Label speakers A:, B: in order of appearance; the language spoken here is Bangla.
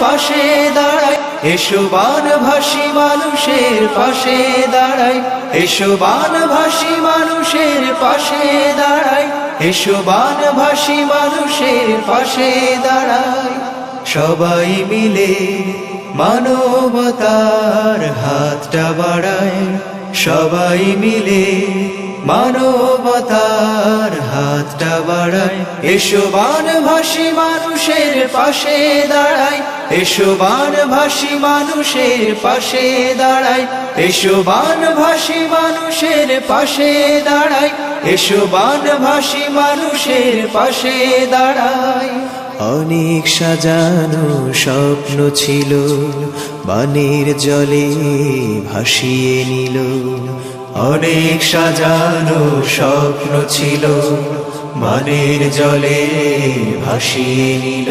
A: পাশে দাঁড়ায় এসো বানভাসী মানুষের পাশে দাঁড়ায় এসো বানভাসী মানুষের পাশে দাঁড়ায় এসো বানভাসী মানুষের পাশে দাঁড়ায় সবাই মিলে মানবতার হাতটা বাড়ায় সবাই মিলে মানবতার হাতটা বাড়ায় এসো বানভাসী মানুষের পাশে দাঁড়ায়, এসো বানভাসী মানুষের পাশে দাঁড়ায়, এসো বানভাসী মানুষের পাশে দাঁড়ায়, এসো বানভাসী মানুষের পাশে দাঁড়ায়। অনেক সাজানো স্বপ্ন ছিল, বানের জলে ভাসিয়ে নিল। অনেক সাজানো স্বপ্ন ছিল বানের জলে ভাসিয়ে নিল।